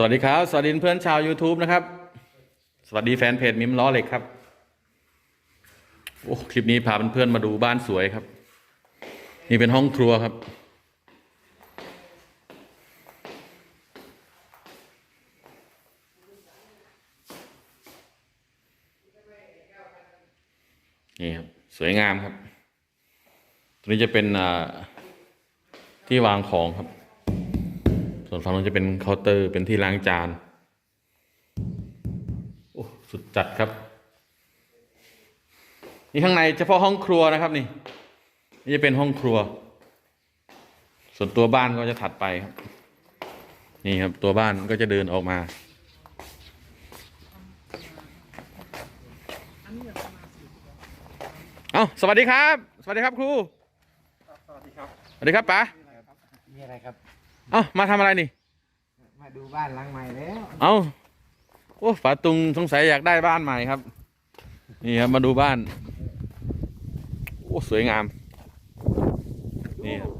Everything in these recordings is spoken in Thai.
สวัสดีครับ สวัสดีเพื่อนชาว YouTube นะครับ สวัสดีแฟนเพจมิมล้อเหล็กครับ โอ้คลิปนี้พาเพื่อนๆมาดูบ้านสวยครับ นี่เป็นห้องครัวครับ นี่ครับ สวยงามครับ ตรงนี้จะเป็นที่วางของครับ ส่วนฝั่งนู้นจะเป็นเคาน์เตอร์เป็นที่ล้างจานโอ้สุดจัดครับ นี่ข้างในเฉพาะห้องครัวนะครับนี่นี่จะเป็นห้องครัว ส่วนตัวบ้านก็จะถัดไปครับ นี่ครับตัวบ้านก็จะเดินออกมาเอ้าสวัสดีครับ สวัสดีครับครู สวัสดีครับ สวัสดีครับป๋ามีอะไรครับ เอ้ามาทำอะไรนี่ มาดูบ้านหลังใหม่แล้วเอาโอ้ป๋าตุงสงสัยอยากได้บ้านใหม่ครับ นี่ครับมาดูบ้าน โอ้สวยงาม นี่ครับ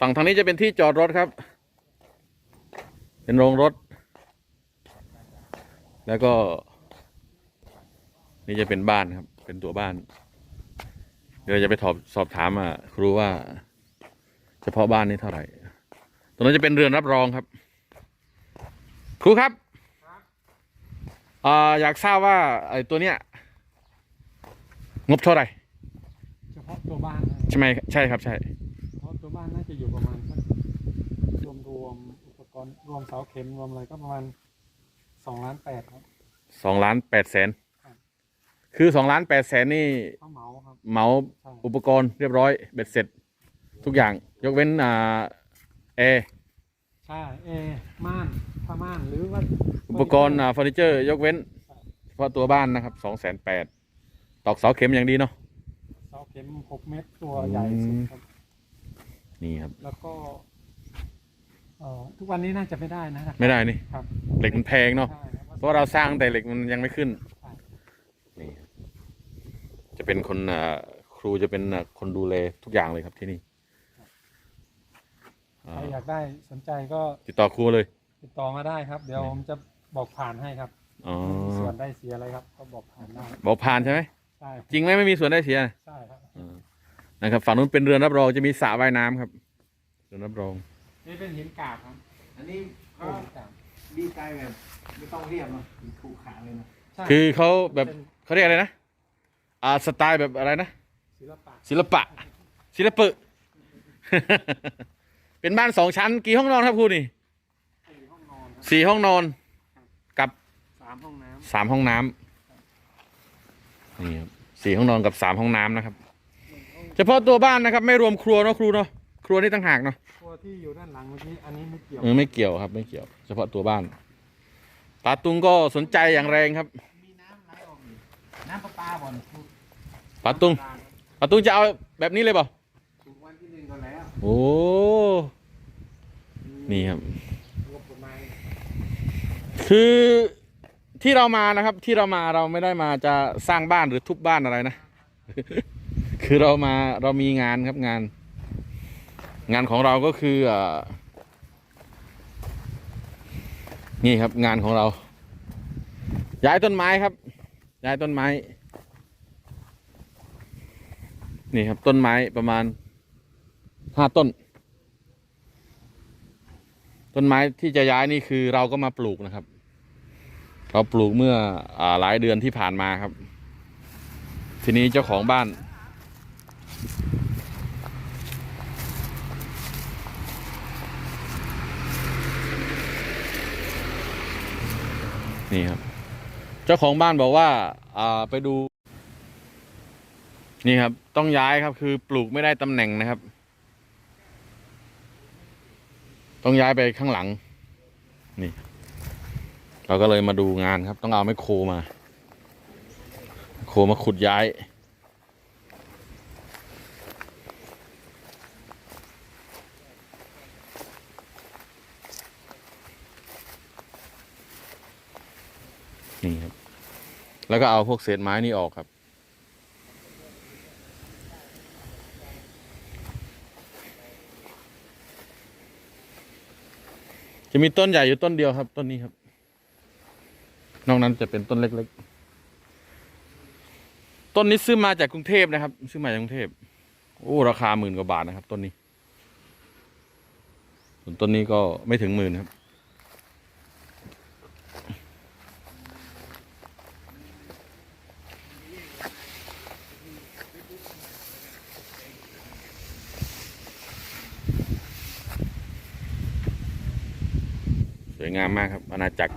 ฝั่งทางนี้จะเป็นที่จอดรถครับ เป็นโรงรถ แล้วก็ นี่จะเป็นบ้านครับ เป็นตัวบ้าน เดี๋ยวเราจะไปสอบสอบถามอะครูว่า เฉพาะบ้านนี้เท่าไหร่ ตรงนั้นจะเป็นเรือนรับรองครับ ครูครับอ่าอยากทราบว่าไอ้ตัวเนี้ย งบเท่าไหร่ เฉพาะตัวบ้านนะใช่ไหมใช่ครับใช่ เฉพาะตัวบ้านน่าจะอยู่ประมาณสักรวมรวมๆอุปกรณ์รวมเสาเข็มรวมอะไรก็ประมาณสองล้านแปดครับ สองล้านแปดแสน ครับคือสองล้านแปดแสนนี่ข้าวเหมาครับ เหมาใช่ อุปกรณ์เรียบร้อยเบ็ดเสร็จ ทุกอย่างยกเว้นอ่าแอร์ใช่เอม่านผ้าม่านหรือว่าอุปกรณ์อ่าเฟอร์นิเจอร์ ยกเว้นเฉพาะตัวบ้านนะครับสองแสนแปดตอกเสาเข็มอย่างดีเนาะ เสาเข็มหกเมตรตัวใหญ่สุดครับ นี่ครับ แล้วก็เอ่อทุกวันนี้น่าจะไม่ได้นะไม่ได้นี่ ครับเหล็กมันแพงเนาะใช่ครับเพราะเราสร้างแต่เหล็กมันยังไม่ขึ้นใช่นี่ครับ จะเป็นคนอ่าครูจะเป็นอ่าคนดูแลทุกอย่างเลยครับที่นี่อ่าใครอยากได้สนใจก็ติดต่อครูเลย ติดต่อมาได้ครับ เดี๋ยวผมจะบอกผ่านให้ครับอ๋อไม่มีส่วนได้เสียอะไรครับ ก็บอกผ่านได้บอกผ่านใช่ไหมใช่จริงไหมไม่มีส่วนได้เสียใช่ครับอ่านะครับฝั่งนู้นเป็นเรือนรับรองจะมีสระว่ายน้ำครับเรือนรับรองนี่เป็นหินกาบครับ อันนี้โอ้ก็หินกาบดีใจแบบไม่ต้องเรียบเนาะถูกขาเลยนะใช่คือเขาแบบเป็นเขาเรียกอะไรนะ อ่าสไตล์แบบอะไรนะ ศิลปะศิลปะ ศิลปะ เป็นบ้านสองชั้น กี่ห้องนอนครับครูนี่สี่ห้องนอนครับสี่ห้องนอน กับสามห้องน้สามห้องน้ำนี่ครับสี่ห้องนอนกับสามห้องน้ำนะครับ เฉพาะตัวบ้านนะครับ ไม่รวมครัวเนาะครูเนาะครัวนี่ต่างหากเนาะำครัวที่อยู่ด้านหลังเมื่อกี้อันนี้ไม่เกี่ยว เออไม่เกี่ยวครับ ไม่เกี่ยว เฉพาะตัวบ้านปาตุงก็สนใจอย่างแรงครับ มีน้ำไหลออกนี่ น้ำประปาบ่อนปาตุงปาตุงจะเอาแบบนี้เลยเปล่าถูกวันที่หนึ่งก็แล้วโอ้นี่ครับ งบประมาณคือที่เรามานะครับที่เรามาเราไม่ได้มาจะสร้างบ้านหรือทุบบ้านอะไรนะ คือเรามาเรามีงานครับงาน งานของเราก็คืออ่านี่ครับงานของเรา ย้ายต้นไม้ครับ ย้ายต้นไม้ นี่ครับต้นไม้ประมาณห้าต้น ต้นไม้ที่จะย้ายนี่คือเราก็มาปลูกนะครับ เราปลูกเมื่ออหลายเดือนที่ผ่านมาครับ ทีนี้เจ้าของบ้าน นี่ครับ เจ้าของบ้านบอกว่า อ่าไปดู นี่ครับ ต้องย้ายครับ คือปลูกไม่ได้ตำแหน่งนะครับ ต้องย้ายไปข้างหลัง นี่ เราก็เลยมาดูงานครับ ต้องเอาไมโครมา โครมาขุดย้าย นี่ครับ แล้วก็เอาพวกเศษไม้นี่ออกครับ จะมีต้นใหญ่อยู่ต้นเดียวครับ ต้นนี้ครับ นอกนั้นจะเป็นต้นเล็กๆ ต้นนี้ซื้อมาจากกรุงเทพนะครับ ซื้อมาจากกรุงเทพโอ้ราคาหมื่นกว่าบาทนะครับ ต้นนี้ส่วนต้นนี้ก็ไม่ถึงหมื่นครับ วยงามมากครับอาณาจักร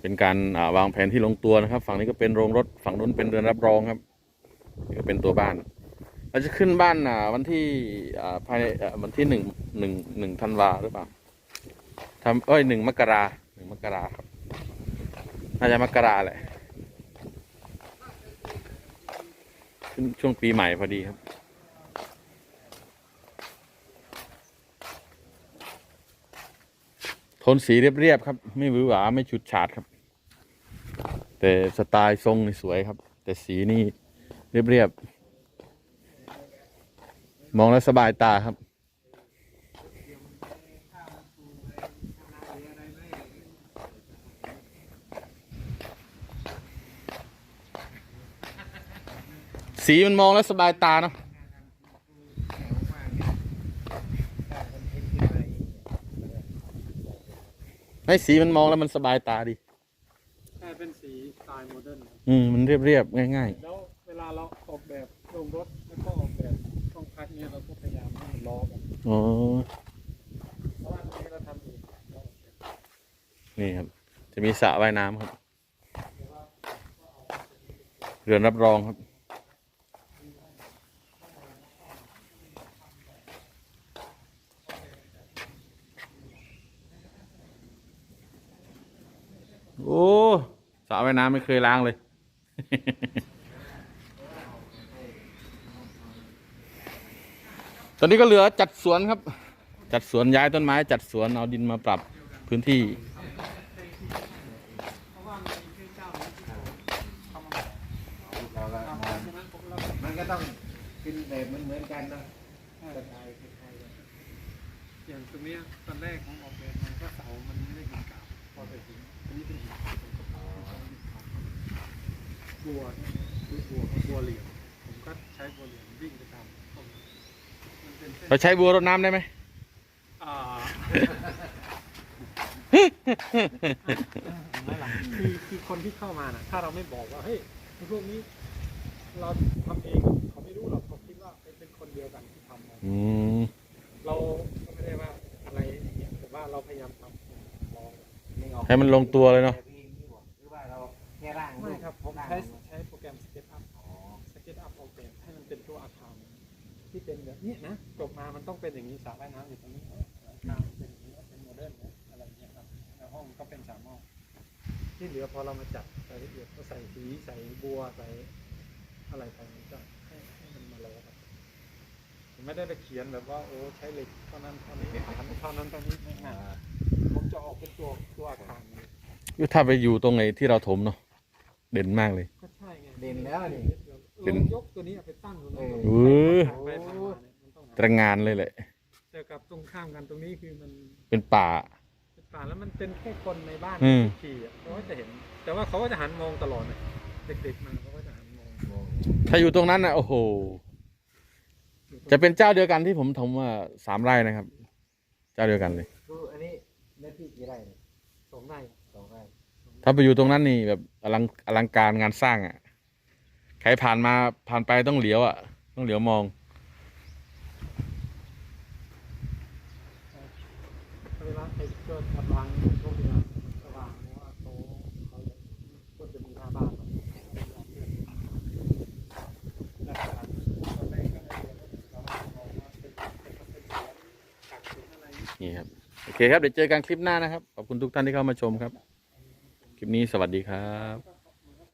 เป็นการาวางแผนที่ลงตัวนะครับ ฝั่งนี้ก็เป็นโรงรถฝั่งนู้นเป็นเรือนรับรองครับนี่ก็เป็นตัวบ้าน เราจะขึ้นบ้านอ่าวันที่อ่าภายในวันที่หนึ่งหนึ่งหนึ่งธันวาหรือเปล่าทำเอ้ยหนึ่งมกราหนึ่งมกราครับน่าจะมกราแหละขึ้นช่วงปีใหม่พอดีครับ โท นสีเรียบๆครับ ไม่หวือหวาไม่ฉุดฉาดครับ แต่สไตล์ทรงนี่สวยครับ แต่สีนี่เรียบๆมองแล้วสบายตาครับสีมันมองแล้วสบายตาเนาะ ให้สีมันมองแล้วมันสบายตาดีใช่เป็นสีสไตล์โมเดิร์นครับอืมมันเรียบๆง่าย แล้วเวลาเราออกแบบโรงรถแล้วก็ออกแบบห้องพักเนี่ยเราก็พยายามให้มันล้อกันๆอ๋อเพราะว่าตรงนี้เราทำเองเราออกแบบนี่ครับ จะมีสระว่ายน้ำครับเรือนรับรองครับ โอ้สระว่ายน้ำไม่เคยล้างเลย ตอนนี้ก็เหลือจัดสวนครับ จัดสวนย้ายต้นไม้ จัดสวนเอาดินมาปรับพื้นที่เราก็มามันก็ต้องเป็นแบบเหมือนเหมือนๆกันเนาะสไตล์คล้ายๆกันอย่างตรงเนี้ยตอนแรกของออกแบบมันก็เสา มันไม่ได้เป็นกา วพอไปถึงอันนี้เป็นหินบัวเนี่ยบัวบัวเหลี่ยมผมก็ใช้บัวเหลี่ยมวิ่งไปตามต้นมันเป็นเส้นเราใช้บัวรดน้ำได้ไหม อ่าไม่หลังคือคือคนที่เข้ามาน่ะ ถ้าเราไม่บอกว่าเฮ้ยพวกนี้ เราทำเองอะเขาไม่รู้หรอกเขาคิดว่าเป็นเป็นคนเดียวกันที่ทำมา อืม เราก็ไม่ได้ว่าอะไรอย่างเงี้ยแต่ว่าเราพยายามทำลองนึกออก ให้มันลงตัวเลยเนาะแบบองที่บอกหรือว่าเราแค่ร่างไม่ครับผมร่างใช้ใช้โปรแกรม SketchUp อ๋อ SketchUp ออกแบบให้มันเป็นตัวอาคารที่เป็นแบบนี้นะจบมามันต้องเป็นอย่างนี้สระว่ายน้ำอยู่ตรงนี้หลังคาเป็นอย่างนี้เป็นโมเดิร์นนะอะไรเงี้ยครับแล้วห้องก็เป็นสามห้องที่เหลือพอเรามาจัดรายละเอียดก็ใส่สีใส่บัวใส่อะไรไปมันก็ให้ให้มันมาแล้วครับผมไม่ได้ไปเขียนแบบว่าโอ้ใช้เหล็กเท่านั้นเท่านี้ฐานเท่านั้นเท่านี้ไม่ไม่ผม จะออกเป็นตัวตัวอาคารเลยถ้าไปอยู่ตรงไหนที่เราถมเนาะเด่นมากเลย ก็ใช่ไงเด่นแล้วนี่เป็นลองยกตัวนี้เอาไปตั้งตรงนั้นเออเออผ่านไปผ่านมาเนี่ยมันต้องตระงานเลยแหละ เจอกับตรงข้ามกันตรงนี้คือมันเป็นป่า เป็นป่าแล้วมันเป็นแค่คนในบ้านอืม ที่ขี่อะเขาก็จะเห็น แต่ว่าเขาก็จะหันมองตลอดเลยเด็กๆมาเขาก็จะหันมองถ้าอยู่ตรงนั้นนะโอ้โห จะเป็นเจ้าเดียวกันที่ผมถมว่าสามไร่นะครับ เจ้าเดียวกันเลยคืออันนี้เนื้อ ที่กี่ไร่เนี่ยสองไร่สองไร่ถ้าไปอยู่ตรงนั้นนี่แบบอลังอลังการงานสร้างอะ ใครผ่านมาผ่านไปต้องเหลียวอะ ต้องเหลียวมอง เวลาไอ้เกิดกำลังพวกเนี้ยสว่างเพราะว่าเขาเขาควรจะมีหน้าบ้านเนอะแล้วก็ตอนแรกก็ไอเดียว่าเรามองว่าเป็นเป็นเป็นสวนกักสวนอะไร นี่ ครับโอเคครับเดี๋ยวเจอกันคลิปหน้านะครับ ขอบคุณทุกท่านที่เข้ามาชมครับ คลิปนี้สวัสดีครับ